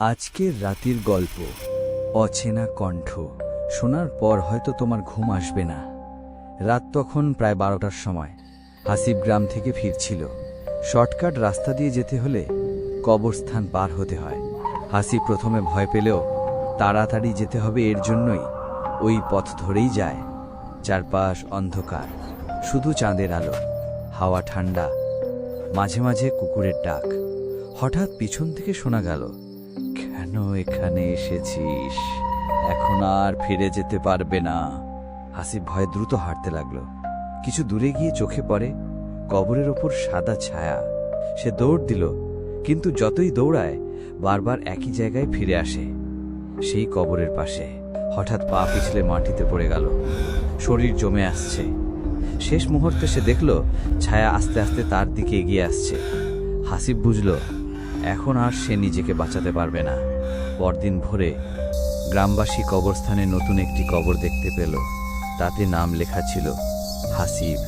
আজকের রাতের গল্প, অচেনা কণ্ঠ। শোনার পর হয়তো তোমার ঘুম আসবে না। রাত তখন প্রায় বারোটার সময়। হাসিব গ্রাম থেকে ফিরছিল। শর্টকাট রাস্তা দিয়ে যেতে হলে কবরস্থান পার হতে হয়। হাসি প্রথমে ভয় পেলেও তাড়াতাড়ি যেতে হবে এর জন্যই। ওই পথ ধরেই যায়। চারপাশ অন্ধকার। শুধু চাঁদের আলো। হাওয়া ঠান্ডা। মাঝে মাঝে কুকুরের ডাক। হঠাৎ পিছন থেকে শোনা গেল কেন এখানে এসেছিস? এখন আর ফিরে যেতে পারবে না। হাসিব ভয়ে দ্রুত হাঁটতে লাগল। কিছু দূরে গিয়ে চোখে পড়ে, কবরের ওপর সাদা ছায়া। সে দৌড় দিল, কিন্তু যতই দৌড়ায়, বারবার একই জায়গায় ফিরে আসে, সেই কবরের পাশে। হঠাৎ পা পিছলে মাটিতে পড়ে গেল। শরীর জমে আসছে। শেষ মুহূর্তে সে দেখল, ছায়া আস্তে আস্তে তার দিকে এগিয়ে আসছে। হাসিব বুঝল এখন আর সে নিজেকে বাঁচাতে পারবে না। পরদিন ভোরে গ্রামবাসী কবরস্থানে নতুন একটি কবর দেখতে পেল। তাতে নাম লেখা ছিল হাসিব।